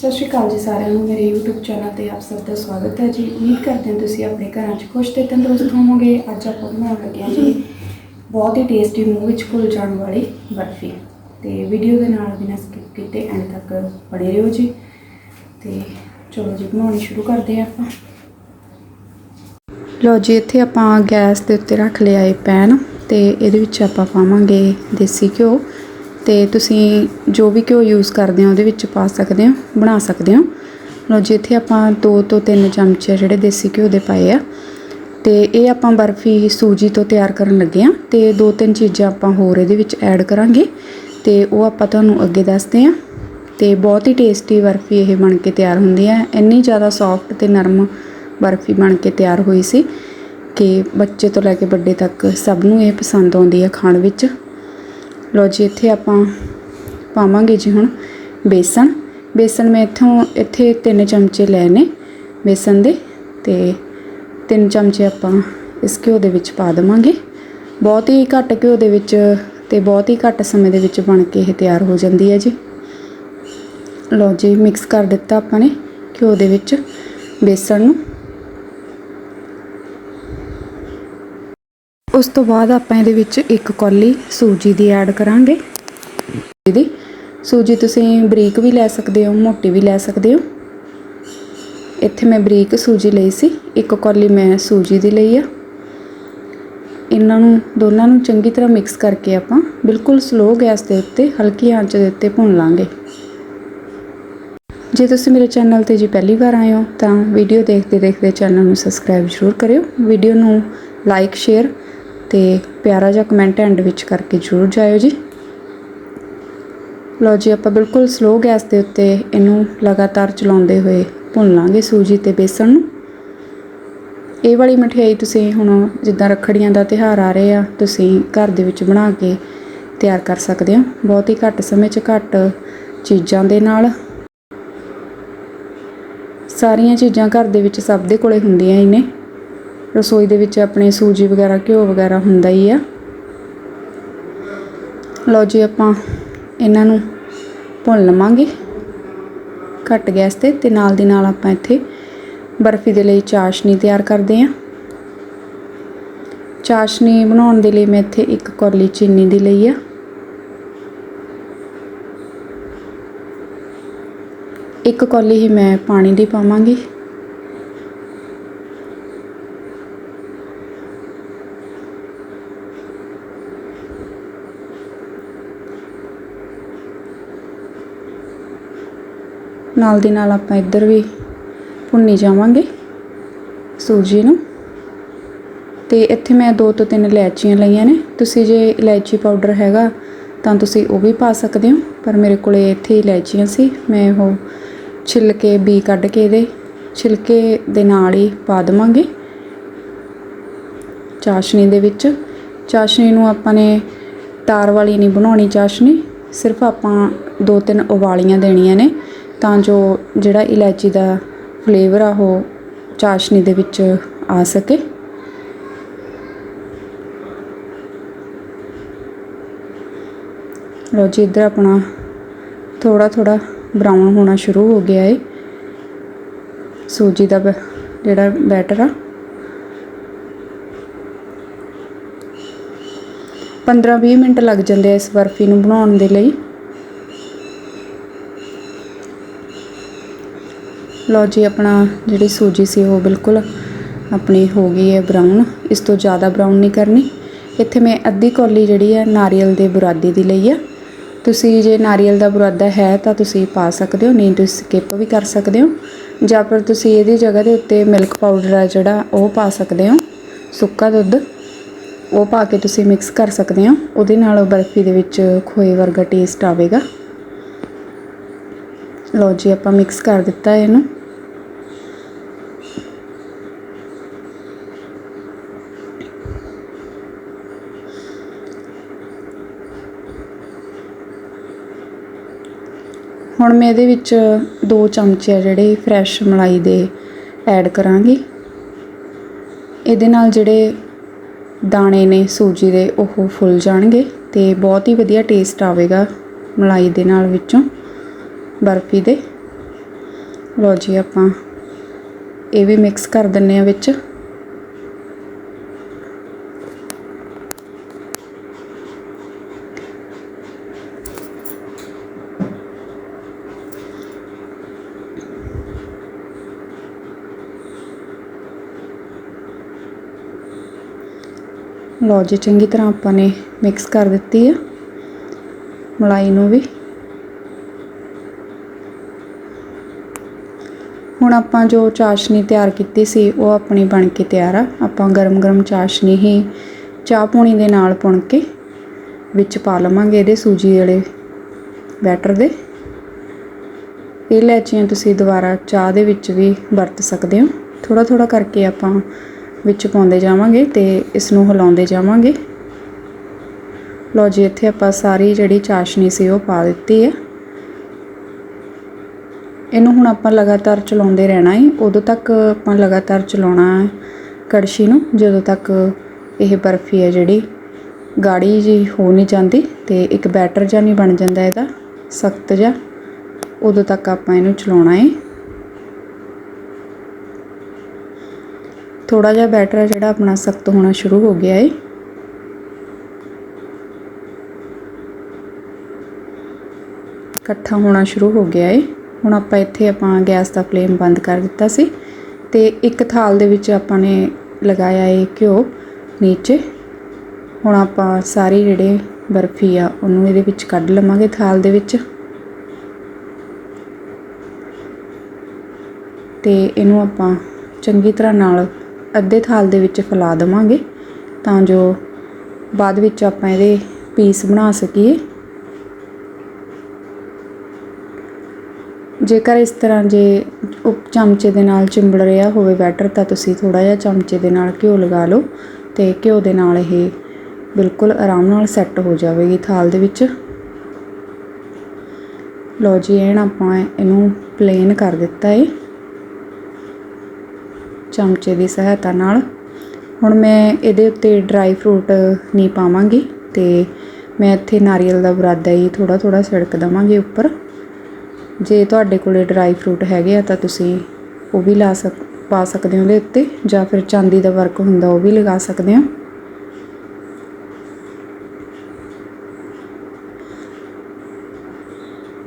ਸਤਿ ਸ਼੍ਰੀ ਅਕਾਲ ਜੀ ਸਾਰਿਆਂ ਨੂੰ। ਮੇਰੇ YouTube ਚੈਨਲ ਤੇ ਆਪ ਸਭ ਦਾ ਸਵਾਗਤ ਹੈ ਜੀ। ਉਮੀਦ ਕਰਦੇ ਹਾਂ ਤੁਸੀਂ ਆਪਣੇ ਘਰਾਂ 'ਚ ਖੁਸ਼ ਤੇ ਤੰਦਰੁਸਤ ਹੋਵੋਗੇ। ਅੱਜ ਆਪਾਂ ਬਣਾਉਣ ਲੱਗੇ ਹਾਂ ਜੀ ਬਹੁਤ ਹੀ ਟੇਸਟੀ ਮੂੰਹ ਵਿੱਚ ਘੁਲ ਜਾਣ ਵਾਲੀ ਬਰਫੀ। ਤੇ ਵੀਡੀਓ ਦੇ ਨਾਲ ਬਿਨਾਂ ਸਕਿਪ ਕੀਤੇ ਐਂਡ ਤੱਕ ਬਣੇ ਰਹੋ ਜੀ। ਤੇ ਚਲੋ ਜੀ, ਬਣਾਉਣੀ ਸ਼ੁਰੂ ਕਰਦੇ ਹਾਂ ਆਪਾਂ। ਲੋ ਜੀ, ਇੱਥੇ ਆਪਾਂ ਗੈਸ ਦੇ ਉੱਤੇ ਰੱਖ ਲਿਆ ਇਹ ਪੈਨ ਤੇ ਇਹਦੇ ਵਿੱਚ ਆਪਾਂ ਪਾਵਾਂਗੇ ਦੇਸੀ ਘਿਓ। ਤੇ ਤੁਸੀਂ ਜੋ ਵੀ ਘਿਓ ਯੂਜ਼ ਕਰਦੇ ਹੋ, ਉਹਦੇ ਵਿੱਚ ਪਾ ਸਕਦੇ ਹੋ, ਬਣਾ ਸਕਦੇ ਹੋ। ਲੋ ਜੀ, ਇੱਥੇ ਆਪਾਂ 2 ਤੋਂ 3 ਚਮਚੇ ਜਿਹੜੇ ਦੇਸੀ ਘਿਓ ਦੇ ਪਾਏ ਆ। ਤੇ ਇਹ ਆਪਾਂ ਬਰਫੀ ਸੂਜੀ ਤੋਂ ਤਿਆਰ ਕਰਨ ਲੱਗੇ ਆ ਤੇ ਦੋ ਤਿੰਨ ਚੀਜ਼ਾਂ ਆਪਾਂ ਹੋਰ ਇਹਦੇ ਵਿੱਚ ਐਡ ਕਰਾਂਗੇ। ਤੇ ਉਹ ਆਪਾਂ ਤੁਹਾਨੂੰ ਅੱਗੇ ਦੱਸਦੇ ਆ ਤੇ ਬਹੁਤ ਹੀ ਟੇਸਟੀ ਬਰਫੀ ਇਹ ਬਣ ਕੇ ਤਿਆਰ ਹੁੰਦੀ ਹੈ। ਇੰਨੀ ਜ਼ਿਆਦਾ ਸੌਫਟ ਤੇ ਨਰਮ ਬਰਫੀ ਬਣ ਕੇ ਤਿਆਰ ਹੋਈ ਸੀ ਕਿ ਬੱਚੇ ਤੋਂ ਲੈ ਕੇ ਵੱਡੇ ਤੱਕ ਸਭ ਨੂੰ ਇਹ ਪਸੰਦ ਆਉਂਦੀ ਹੈ ਖਾਣ ਵਿੱਚ। ਲੋ ਜੀ, ਇੱਥੇ ਆਪਾਂ ਪਾਵਾਂਗੇ ਜੀ ਹੁਣ ਬੇਸਣ ਬੇਸਣ ਮੈਂ ਇੱਥੋਂ, ਇੱਥੇ ਤਿੰਨ ਚਮਚੇ ਲਏ ਨੇ ਬੇਸਣ ਦੇ ਤੇ ਤਿੰਨ ਚਮਚੇ ਆਪਾਂ ਇਸ ਘਿਓ ਦੇ ਵਿੱਚ ਪਾ ਦੇਵਾਂਗੇ। ਬਹੁਤ ਹੀ ਘੱਟ ਘਿਓ ਦੇ ਵਿੱਚ ਤੇ ਬਹੁਤ ਹੀ ਘੱਟ ਸਮੇਂ ਦੇ ਵਿੱਚ ਬਣ ਕੇ ਇਹ ਤਿਆਰ ਹੋ ਜਾਂਦੀ ਹੈ ਜੀ। ਲੋ ਜੀ, ਮਿਕਸ ਕਰ ਦਿੱਤਾ ਆਪਾਂ ਨੇ ਘਿਓ ਦੇ ਵਿੱਚ ਬੇਸਣ ਨੂੰ। ਉਸ ਤੋਂ ਬਾਅਦ ਆਪਾਂ ਇਹਦੇ ਵਿੱਚ ਇੱਕ ਕੌਲੀ ਸੂਜੀ ਦੀ ਐਡ ਕਰਾਂਗੇ। ਇਹਦੀ ਸੂਜੀ ਤੁਸੀਂ ਬਰੀਕ ਵੀ ਲੈ ਸਕਦੇ ਹੋ, ਮੋਟੀ ਵੀ ਲੈ ਸਕਦੇ ਹੋ। ਇੱਥੇ ਮੈਂ ਬਰੀਕ ਸੂਜੀ ਲਈ ਸੀ, ਇੱਕ ਕੌਲੀ ਮੈਂ ਸੂਜੀ ਦੀ ਲਈ ਆ। ਇਹਨਾਂ ਨੂੰ, ਦੋਨਾਂ ਨੂੰ ਚੰਗੀ ਤਰ੍ਹਾਂ ਮਿਕਸ ਕਰਕੇ ਆਪਾਂ ਬਿਲਕੁਲ ਸਲੋ ਗੈਸ ਦੇ ਉੱਤੇ, ਹਲਕੀ ਆਂਚ ਦੇ ਉੱਤੇ ਭੁੰਨ ਲਾਂਗੇ। ਜੇ ਤੁਸੀਂ ਮੇਰੇ ਚੈਨਲ ਤੇ ਜੀ ਪਹਿਲੀ ਵਾਰ ਆਏ ਹੋ, ਤਾਂ ਵੀਡੀਓ ਦੇਖਦੇ ਦੇਖਦੇ ਚੈਨਲ ਨੂੰ ਸਬਸਕ੍ਰਾਈਬ ਜ਼ਰੂਰ ਕਰਿਓ। ਵੀਡੀਓ ਨੂੰ ਲਾਈਕ ਸ਼ੇਅਰ ਤੇ ਪਿਆਰਾ ਜਿਹਾ ਕਮੈਂਟ ਐਂਡ ਵਿੱਚ ਕਰਕੇ ਜ਼ਰੂਰ ਜਾਇਓ ਜੀ। ਲਓ ਜੀ, ਆਪਾਂ ਬਿਲਕੁਲ ਸਲੋ ਗੈਸ ਦੇ ਉੱਤੇ ਇਹਨੂੰ ਲਗਾਤਾਰ ਚਲਾਉਂਦੇ ਹੋਏ ਭੁੰਨ ਲਾਂਗੇ ਸੂਜੀ ਤੇ ਬੇਸਣ ਨੂੰ। ਇਹ ਵਾਲੀ ਮਠਿਆਈ ਤੁਸੀਂ ਹੁਣ ਜਿੱਦਾਂ ਰੱਖੜੀਆਂ ਦਾ ਤਿਹਾਰ ਆ ਰਹੇ ਆ, ਤੁਸੀਂ ਘਰ ਦੇ ਵਿੱਚ ਬਣਾ ਕੇ ਤਿਆਰ ਕਰ ਸਕਦੇ ਹੋ। ਬਹੁਤ ਹੀ ਘੱਟ ਸਮੇਂ 'ਚ ਘੱਟ ਚੀਜ਼ਾਂ ਦੇ ਨਾਲ। ਸਾਰੀਆਂ ਚੀਜ਼ਾਂ ਘਰ ਦੇ ਵਿੱਚ ਸਭ ਦੇ ਕੋਲੇ ਹੁੰਦੀਆਂ ਹੀ ਨੇ। ਰਸੋਈ ਦੇ ਵਿੱਚ ਆਪਣੇ ਸੂਜੀ ਵਗੈਰਾ, ਘਿਓ ਵਗੈਰਾ ਹੁੰਦਾ ਹੀ ਆ। ਲਓ ਜੀ, ਆਪਾਂ ਇਹਨਾਂ ਨੂੰ ਭੁੰਨ ਲਵਾਂਗੇ। ਘੱਟ ਗੈਸ ਤੇ ਤੇ ਨਾਲ ਦੀ ਨਾਲ ਆਪਾਂ ਇੱਥੇ ਬਰਫੀ ਦੇ ਲਈ ਚਾਸ਼ਨੀ ਤਿਆਰ ਕਰਦੇ ਆਂ ਚਾਸ਼ਨੀ ਬਣਾਉਣ ਦੇ ਲਈ ਮੈਂ ਇੱਥੇ ਇੱਕ ਕੌਲੀ ਚੀਨੀ ਦੀ ਲਈ ਆ। ਇੱਕ ਕੌਲੀ ਹੀ ਮੈਂ ਪਾਣੀ ਦੀ ਪਾਵਾਂਗੀ। ਨਾਲ ਦੀ ਨਾਲ ਆਪਾਂ ਇੱਧਰ ਵੀ ਭੁੰਨੀ ਜਾਵਾਂਗੇ ਸੂਜੀ ਨੂੰ। ਤੇ ਇੱਥੇ ਮੈਂ ਦੋ ਤੋਂ ਤਿੰਨ ਇਲਾਇਚੀਆਂ ਲਈਆਂ ਨੇ। ਤੁਸੀਂ ਜੇ ਇਲਾਇਚੀ ਪਾਊਡਰ ਹੈਗਾ ਤਾਂ ਤੁਸੀਂ ਉਹ ਵੀ ਪਾ ਸਕਦੇ ਹੋ। ਪਰ ਮੇਰੇ ਕੋਲੇ ਇੱਥੇ ਇਲਾਇਚੀਆਂ ਸੀ। ਮੈਂ ਉਹ ਛਿੱਲ ਕੇ ਬੀ ਕੱਢ ਕੇ ਇਹਦੇ ਛਿਲਕੇ ਦੇ ਨਾਲ ਹੀ ਪਾ ਦਵਾਂਗੇ। ਚਾਸ਼ਨੀ ਦੇ ਵਿੱਚ। ਚਾਸ਼ਨੀ ਨੂੰ ਆਪਾਂ ਨੇ ਤਾਰ ਵਾਲੀ ਨਹੀਂ ਬਣਾਉਣੀ ਚਾਸ਼ਨੀ ਸਿਰਫ ਆਪਾਂ ਦੋ ਤਿੰਨ ਉਬਾਲੀਆਂ ਦੇਣੀਆਂ ਨੇ। ਤਾਂ ਜੋ ਜਿਹੜਾ ਇਲਾਇਚੀ ਦਾ ਫਲੇਵਰ ਆ ਉਹ ਚਾਸ਼ਨੀ ਦੇ ਵਿੱਚ ਆ ਸਕੇ। ਲੋ ਜੀ, ਇੱਧਰ ਆਪਣਾ ਥੋੜਾ ਥੋੜਾ ਬਰਾਊਨ ਹੋਣਾ ਸ਼ੁਰੂ ਹੋ ਗਿਆ ਏ। ਸੂਜੀ ਦਾ ਬ- ਜਿਹੜਾ ਬੈਟਰ ਆ। 15-20 ਮਿੰਟ ਲੱਗ ਜਾਂਦੇ ਆ ਇਸ ਬਰਫੀ ਨੂੰ ਬਣਾਉਣ ਦੇ ਲਈ। ਲਓ ਜੀ, ਆਪਣਾ ਜਿਹੜੀ ਸੂਜੀ ਸੀ ਉਹ ਬਿਲਕੁਲ ਆਪਣੀ ਹੋ ਗਈ ਹੈ ਬਰਾਊਨ ਇਸ ਤੋਂ ਜ਼ਿਆਦਾ ਬਰਾਊਨ ਨਹੀਂ ਕਰਨੀ। ਇੱਥੇ ਮੈਂ ਅੱਧੀ ਕੌਲੀ ਜਿਹੜੀ ਹੈ ਨਾਰੀਅਲ ਦੇ ਬੁਰਾਦੇ ਦੀ ਲਈ ਆ ਤੁਸੀਂ ਜੇ ਨਾਰੀਅਲ ਦਾ ਬੁਰਾਦਾ ਹੈ ਤਾਂ ਤੁਸੀਂ ਪਾ ਸਕਦੇ ਹੋ, ਨਹੀਂ ਤੁਸੀਂ ਸਕਿਪ ਵੀ ਕਰ ਸਕਦੇ ਹੋ। ਜਾਂ ਫਿਰ ਤੁਸੀਂ ਇਹਦੀ ਜਗ੍ਹਾ ਦੇ ਉੱਤੇ ਮਿਲਕ ਪਾਊਡਰ ਆ ਜਿਹੜਾ, ਉਹ ਪਾ ਸਕਦੇ ਹੋ। ਸੁੱਕਾ ਦੁੱਧ, ਉਹ ਪਾ ਕੇ ਤੁਸੀਂ ਮਿਕਸ ਕਰ ਸਕਦੇ ਹੋ। ਉਹਦੇ ਨਾਲ ਬਰਫੀ ਦੇ ਵਿੱਚ ਖੋਏ ਵਰਗਾ ਟੇਸਟ ਆਵੇਗਾ। ਲਓ ਜੀ, ਆਪਾਂ ਮਿਕਸ ਕਰ ਦਿੱਤਾ ਇਹਨੂੰ। ਹੁਣ ਮੈਂ ਇਹਦੇ ਵਿੱਚ 2 ਚਮਚੇ ਆ ਜਿਹੜੇ ਫਰੈਸ਼ ਮਲਾਈ ਦੇ ਐਡ ਕਰਾਂਗੀ। ਇਹਦੇ ਨਾਲ ਜਿਹੜੇ ਦਾਣੇ ਨੇ, ਸੂਜੀ ਦੇ, ਉਹ ਫੁੱਲ ਜਾਣਗੇ ਤੇ ਬਹੁਤ ਹੀ ਵਧੀਆ ਟੇਸਟ ਆਵੇਗਾ ਮਲਾਈ ਦੇ ਨਾਲ ਵਿੱਚੋਂ ਬਰਫੀ ਦੇ। ਲਓ ਜੀ ਆਪਾਂ ਇਹ ਵੀ ਮਿਕਸ ਕਰ ਦਿੰਨੇ ਆ ਵਿੱਚ। ਲਓ ਜੀ, ਚੰਗੀ ਤਰ੍ਹਾਂ ਆਪਾਂ ਨੇ ਮਿਕਸ ਕਰ ਦਿੱਤੀ ਆ। ਮਲਾਈ ਨੂੰ ਵੀ। ਹੁਣ ਆਪਾਂ ਜੋ ਚਾਸ਼ਨੀ ਤਿਆਰ ਕੀਤੀ ਸੀ, ਉਹ ਆਪਣੀ ਬਣ ਕੇ ਤਿਆਰ ਆ। ਆਪਾਂ ਗਰਮ-ਗਰਮ ਚਾਸ਼ਨੀ ਹੀ ਚਾਹ ਪੂਣੀ ਦੇ ਨਾਲ ਪੁਣ ਕੇ ਵਿੱਚ ਪਾ ਲਵਾਂਗੇ ਇਹਦੇ ਸੂਜੀ ਵਾਲੇ ਬੈਟਰ ਦੇ। ਇਹ ਲੈਚੀਆਂ ਤੁਸੀਂ ਦੁਬਾਰਾ ਚਾਹ ਦੇ ਵਿੱਚ ਵੀ ਵਰਤ ਸਕਦੇ ਹੋ। ਥੋੜਾ ਥੋੜਾ ਕਰਕੇ ਆਪਾਂ ਵਿੱਚ ਪਾਉਂਦੇ ਜਾਵਾਂਗੇ ਤੇ ਇਸ ਨੂੰ ਹਿਲਾਉਂਦੇ ਜਾਵਾਂਗੇ। ਲਓ ਜੀ, ਇੱਥੇ ਆਪਾਂ ਸਾਰੀ ਜਿਹੜੀ ਚਾਸ਼ਨੀ ਸੀ ਉਹ ਪਾ ਦਿੱਤੀ ਹੈ। ਇਹਨੂੰ ਹੁਣ ਆਪਾਂ ਲਗਾਤਾਰ ਚਲਾਉਂਦੇ ਰਹਿਣਾ ਹੈ। ਉਦੋਂ ਤੱਕ ਆਪਾਂ ਲਗਾਤਾਰ ਚਲਾਉਣਾ ਹੈ ਕੜਛੀ ਨੂੰ, ਜਦੋਂ ਤੱਕ ਇਹ ਬਰਫੀ ਹੈ ਜਿਹੜੀ। ਗਾੜੀ ਜੀ ਹੋ ਨਹੀਂ ਜਾਂਦੀ ਤੇ ਇੱਕ ਬੈਟਰ ਜਿਹਾ ਨਹੀਂ ਬਣ ਜਾਂਦਾ ਇਹਦਾ, ਸਖਤ ਜਿਹਾ। ਉਦੋਂ ਤੱਕ ਆਪਾਂ ਇਹਨੂੰ ਚਲਾਉਣਾ ਹੈ। ਥੋੜਾ ਜਿਹਾ ਬੈਟਰ ਜਿਹੜਾ ਆਪਣਾ ਸਖਤ ਹੋਣਾ ਸ਼ੁਰੂ ਹੋ ਗਿਆ ਹੈ ਇਕੱਠਾ ਹੋਣਾ ਸ਼ੁਰੂ ਹੋ ਗਿਆ ਹੈ ਹੁਣ ਆਪਾਂ ਇੱਥੇ ਆਪਾਂ ਗੈਸ ਦਾ ਫਲੇਮ ਬੰਦ ਕਰ ਦਿੱਤਾ ਸੀ ਤੇ ਇੱਕ ਥਾਲ ਦੇ ਵਿੱਚ ਆਪਾਂ ਨੇ ਲਗਾਇਆ ਏ ਘਿਓ ਨੀਚੇ। ਹੁਣ ਆਪਾਂ ਸਾਰੀ ਜਿਹੜੇ ਬਰਫੀ ਆ ਉਹਨੂੰ ਇਹਦੇ ਵਿੱਚ ਕੱਢ ਲਵਾਂਗੇ ਥਾਲ ਦੇ ਵਿੱਚ। ਤੇ ਇਹਨੂੰ ਆਪਾਂ ਚੰਗੀ ਤਰ੍ਹਾਂ ਨਾਲ ਅੱਧੇ ਥਾਲ ਦੇ ਵਿੱਚ ਫੈਲਾ ਦੇਵਾਂਗੇ ਤਾਂ ਜੋ ਬਾਅਦ ਵਿੱਚ ਆਪਾਂ ਇਹਦੇ ਪੀਸ ਬਣਾ ਸਕੀਏ। ਜੇਕਰ ਇਸ ਤਰ੍ਹਾਂ ਜੇ ਉਹ ਚਮਚੇ ਦੇ ਨਾਲ ਚਿੰਬੜ ਰਿਹਾ ਹੋਵੇ ਬੈਟਰ ਤਾਂ ਤੁਸੀਂ ਥੋੜਾ ਜਿਹਾ ਚਮਚੇ ਦੇ ਨਾਲ ਘਿਓ ਲਗਾ ਲਓ ਤੇ ਘਿਓ ਦੇ ਨਾਲ ਇਹ ਬਿਲਕੁਲ ਆਰਾਮ ਨਾਲ ਸੈੱਟ ਹੋ ਜਾਵੇਗੀ ਥਾਲ ਦੇ ਵਿੱਚ। ਲਓ ਜੀ ਐਨ ਆਪਾਂ ਇਹਨੂੰ ਪਲੇਨ ਕਰ ਦਿੱਤਾ ਹੈ ਚਮਚੇ ਦੀ ਸਹਾਇਤਾ ਨਾਲ। ਹੁਣ ਮੈਂ ਇਹਦੇ ਉੱਤੇ ਡਰਾਈ ਫਰੂਟ ਨਹੀਂ ਪਾਵਾਂਗੀ ਤੇ ਮੈਂ ਇੱਥੇ ਨਾਰੀਅਲ ਦਾ ਬਰਾਦਾ ਹੀ ਥੋੜਾ ਥੋੜਾ ਛਿੜਕ ਦਵਾਂਗੀ ਉੱਪਰ। ਜੇ ਤੁਹਾਡੇ ਕੋਲੇ ਡਰਾਈ ਫਰੂਟ ਹੈਗੇ ਆ ਤਾਂ ਤੁਸੀਂ ਉਹ ਵੀ ਲਾ ਸਕ, ਪਾ ਸਕਦੇ ਹੋ ਉਹਦੇ ਉੱਤੇ ਜਾਂ ਫਿਰ ਚਾਂਦੀ ਦਾ ਵਰਕ ਹੁੰਦਾ ਉਹ ਵੀ ਲਗਾ ਸਕਦੇ ਹੋ।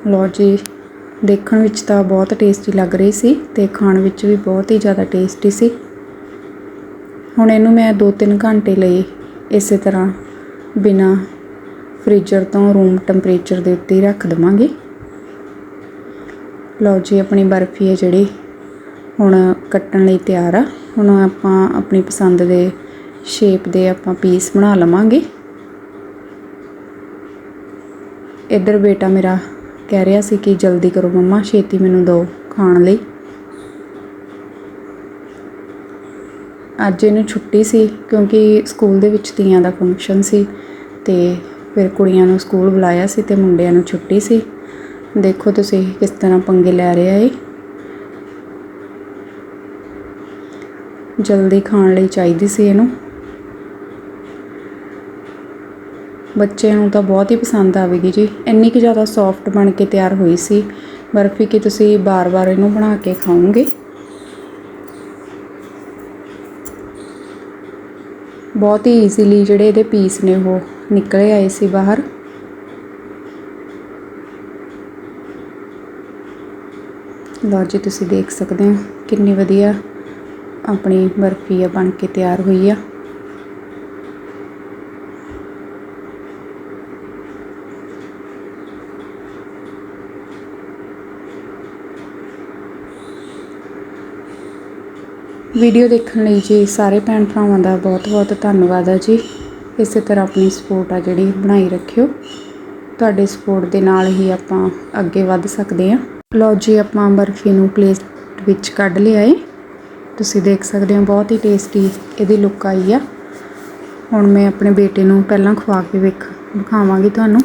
ਲਓ ਜੀ ਦੇਖਣ ਵਿੱਚ ਤਾਂ ਬਹੁਤ ਟੇਸਟੀ ਲੱਗ ਰਹੀ ਸੀ ਤੇ ਖਾਣ ਵਿੱਚ ਵੀ ਬਹੁਤ ਹੀ ਜ਼ਿਆਦਾ ਟੇਸਟੀ ਸੀ। ਹੁਣ ਇਹਨੂੰ ਮੈਂ 2-3 ਘੰਟੇ ਲਈ ਇਸੇ ਤਰ੍ਹਾਂ ਬਿਨਾ ਫ੍ਰੀਜ਼ਰ ਤੋਂ ਰੂਮ ਟੈਂਪਰੇਚਰ ਦੇ ਉੱਤੇ ਰੱਖ ਦਵਾਂਗੇ। ਲਓ ਜੀ, ਆਪਣੀ ਬਰਫੀ ਹੈ ਜਿਹੜੀ ਹੁਣ ਕੱਟਣ ਲਈ ਤਿਆਰ ਆ। ਹੁਣ ਆਪਾਂ ਆਪਣੀ ਪਸੰਦ ਦੇ ਸ਼ੇਪ ਦੇ ਆਪਾਂ ਪੀਸ ਬਣਾ ਲਵਾਂਗੇ। ਇੱਧਰ ਬੇਟਾ ਮੇਰਾ ਕਹਿ ਰਿਹਾ ਸੀ ਕਿ ਜਲਦੀ ਕਰੋ ਮੰਮਾ, ਛੇਤੀ ਮੈਨੂੰ ਦਿਓ ਖਾਣ ਲਈ। ਅੱਜ ਇਹਨੂੰ ਛੁੱਟੀ ਸੀ ਕਿਉਂਕਿ ਸਕੂਲ ਦੇ ਵਿੱਚ ਤੀਆਂ ਦਾ ਫੰਕਸ਼ਨ ਸੀ ਤੇ ਫਿਰ ਕੁੜੀਆਂ ਨੂੰ ਸਕੂਲ ਬੁਲਾਇਆ ਸੀ ਤੇ ਮੁੰਡਿਆਂ ਨੂੰ ਛੁੱਟੀ ਸੀ। ਦੇਖੋ ਤੁਸੀਂ ਕਿਸ ਤਰ੍ਹਾਂ ਪੰਗੇ ਲੈ ਰਿਹਾ ਏ। ਜਲਦੀ ਖਾਣ ਲਈ ਚਾਹੀਦੀ ਸੀ ਇਹਨੂੰ। ਬੱਚਿਆਂ ਨੂੰ ਤਾਂ ਬਹੁਤ ਹੀ ਪਸੰਦ ਆਵੇਗੀ ਜੀ। ਇੰਨੀ ਕੁ ਜ਼ਿਆਦਾ ਸੌਫਟ ਬਣ ਕੇ ਤਿਆਰ ਹੋਈ ਸੀ। ਬਰਫੀ ਕਿ ਤੁਸੀਂ ਬਾਰ-ਬਾਰ ਇਹਨੂੰ ਬਣਾ ਕੇ ਖਾਓਗੇ? ਬਹੁਤ ਹੀ ਈਜ਼ੀਲੀ ਜਿਹੜੇ ਇਹਦੇ ਪੀਸ ਨੇ ਉਹ ਨਿਕਲੇ ਆਏ ਸੀ ਬਾਹਰ। ਲਓ ਜੀ, ਤੁਸੀਂ ਦੇਖ ਸਕਦੇ ਹੋ ਕਿੰਨੀ ਵਧੀਆ ਆਪਣੀ ਬਰਫੀ ਆ ਬਣ ਕੇ ਤਿਆਰ ਹੋਈ ਆ। ਵੀਡੀਓ ਦੇਖਣ ਲਈ ਜੀ ਸਾਰੇ ਭੈਣ ਭਰਾਵਾਂ ਦਾ ਬਹੁਤ-ਬਹੁਤ ਧੰਨਵਾਦ ਆ ਜੀ। ਇਸੇ ਤਰ੍ਹਾਂ ਆਪਣੀ ਸਪੋਰਟ ਆ ਜਿਹੜੀ ਬਣਾਈ ਰੱਖਿਓ। ਤੁਹਾਡੇ ਸਪੋਰਟ ਦੇ ਨਾਲ ਹੀ ਆਪਾਂ ਅੱਗੇ ਵੱਧ ਸਕਦੇ ਹਾਂ। ਲਓ ਜੀ, ਆਪਾਂ ਬਰਫੀ ਨੂੰ ਪਲੇਟ ਵਿੱਚ ਕੱਢ ਲਿਆ ਏ। ਤੁਸੀਂ ਦੇਖ ਸਕਦੇ ਹੋ, ਬਹੁਤ ਹੀ ਟੇਸਟੀ ਇਹਦੀ ਲੁੱਕ ਆਈ ਆ। ਹੁਣ ਮੈਂ ਆਪਣੇ ਬੇਟੇ ਨੂੰ ਪਹਿਲਾਂ ਖਵਾ ਕੇ ਵੇਖ ਦਿਖਾਵਾਂਗੀ ਤੁਹਾਨੂੰ।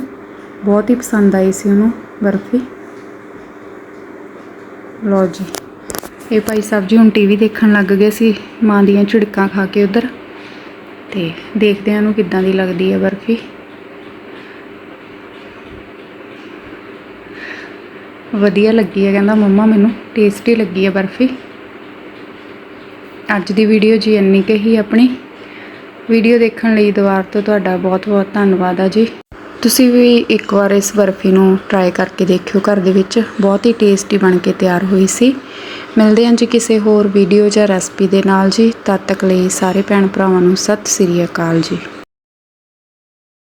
ਬਹੁਤ ਹੀ ਪਸੰਦ ਆਈ ਸੀ ਉਹਨੂੰ ਬਰਫੀ। ਲਓ ਜੀ। ਇਹ ਭਾਈ ਸਾਹਿਬ ਜੀ ਹੁਣ ਟੀਵੀ ਦੇਖਣ ਲੱਗ ਗਏ ਸੀ, ਮਾਂ ਦੀਆਂ ਝਿੜਕਾਂ ਖਾ ਕੇ ਉਧਰ। ਤੇ ਦੇਖਦੇ ਹਾਂ ਉਹਨੂੰ ਕਿੱਦਾਂ ਦੀ ਲੱਗਦੀ ਹੈ ਬਰਫੀ। ਵਧੀਆ ਲੱਗੀ ਹੈ ਕਹਿੰਦਾ ਮੰਮਾ ਮੈਨੂੰ ਟੇਸਟੀ ਲੱਗੀ ਹੈ ਬਰਫੀ। ਅੱਜ ਦੀ ਵੀਡੀਓ ਜੀ ਇੰਨੀ ਕਹੀ ਆਪਣੀ। ਵੀਡੀਓ ਦੇਖਣ ਲਈ ਦੁਬਾਰਾ ਤੋਂ ਤੁਹਾਡਾ ਬਹੁਤ-ਬਹੁਤ ਧੰਨਵਾਦ ਆ ਜੀ। ਤੁਸੀਂ ਵੀ ਇੱਕ ਵਾਰ ਇਸ ਬਰਫੀ ਨੂੰ ਟਰਾਈ ਕਰਕੇ ਦੇਖਿਓ। ਘਰ ਦੇ ਵਿੱਚ ਬਹੁਤ ਹੀ ਟੇਸਟੀ ਬਣ ਕੇ ਤਿਆਰ ਹੋਈ ਸੀ। ਮਿਲਦੇ ਹਾਂ ਜੀ ਕਿਸੇ ਹੋਰ ਵੀਡੀਓ ਜਾਂ ਰੈਸਪੀ ਦੇ ਨਾਲ ਜੀ। ਤਦ ਤੱਕ ਲਈ ਸਾਰੇ ਭੈਣ ਭਰਾਵਾਂ ਨੂੰ ਸਤਿ ਸ੍ਰੀ ਅਕਾਲ ਜੀ।